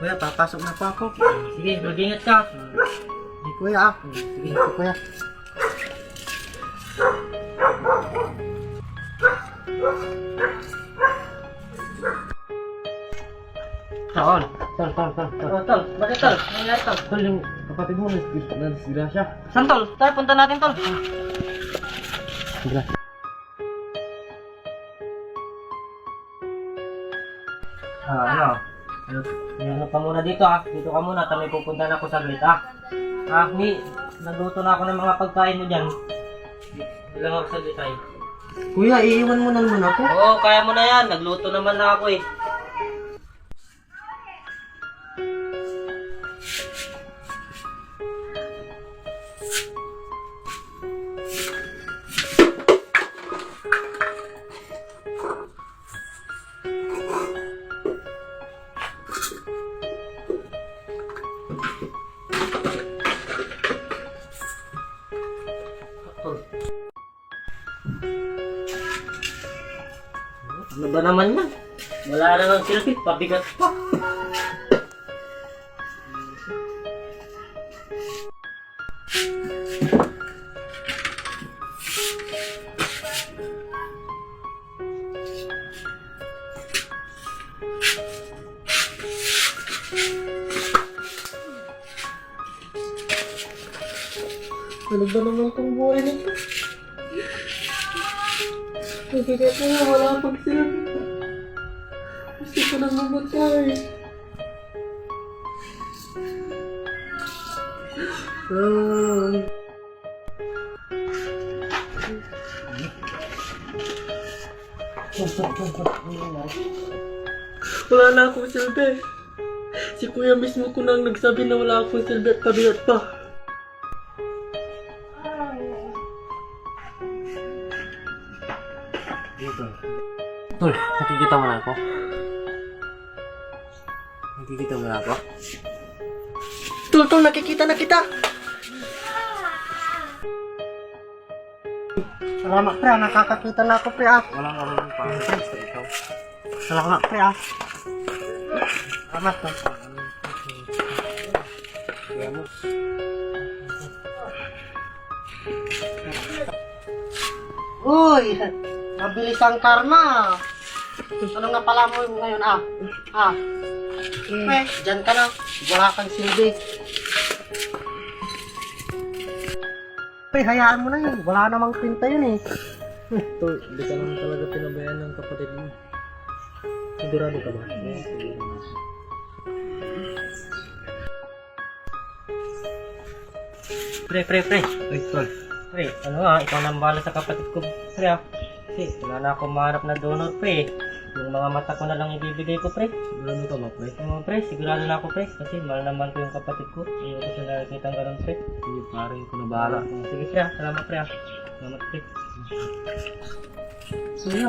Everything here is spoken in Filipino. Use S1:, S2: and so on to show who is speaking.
S1: Kuya, papasok na po ako.
S2: Sige, mag-ingat ka.
S1: Hindi kuya ah. Sige kuya.
S2: Saan?
S1: Tol, tol, tol, tol.
S2: Oh, tol. Bakit tol? Nangyari tol?
S1: Tol, yung kapatid mo nas- nasgrasya.
S2: Saan tol? Tara, punta natin tol.
S1: Sige.
S2: Ano, ano ka muna dito ah. Dito ka muna. Tamay pupunta na ako sa gate ah. Ah, mi, nagluto na ako ng mga pagkain mo dyan. Bilang ako sa gate ay.
S1: Kuya, iiwan mo na naman ako.
S2: Oo, kaya mo na yan. Nagluto naman na ako eh. Ano ba naman yan? Wala na ng silpit, pabigat pa.
S1: Ano ba naman itong buhay nito? Nagkikita ko nga, wala pang sila. Gusto ko nang mamatay. Ah. Wala na akong silbi. Si kuya mismo ko nang nagsabi na wala akong silbi at kabilat pa. Tol, nakikita mo na ako? Nakikita mo na ako? Tol, tol, nakikita na kita! Salamat, pre, ah. nakakakita na ako, pre, ah. Walang marunong pa. ikaw. Salamat, pre, ah. Salamat, tol. Kaya mo. Uy! Mabilis ang karma. Ano nga pala mo ngayon ah? Ah. Eh, dyan ka na. Wala kang silbi. Pre, hayaan mo na yun. Wala namang pinta yun eh.
S3: Ito, hindi ka lang talaga pinabayaan ng kapatid mo. Sigurado ka ba?
S2: Pre, pre, pre.
S3: Ay, tol.
S2: Pre, ano nga, ikaw nang bahala sa kapatid ko, pre ah. Kasi wala na akong mahanap na donor, pre. Yung mga mata ko na lang ibibigay ko, pre.
S3: Sigurado ka ba, pre?
S2: Um, pre, sigurado na ako, pre. Kasi mahal naman ko yung kapatid ko. Hindi ko siya nakikita ng ganun, pre.
S3: Sige, paring ko na bahala.
S2: Sige, pre ah. Salamat, pre ah. Salamat, pre.
S1: Sige.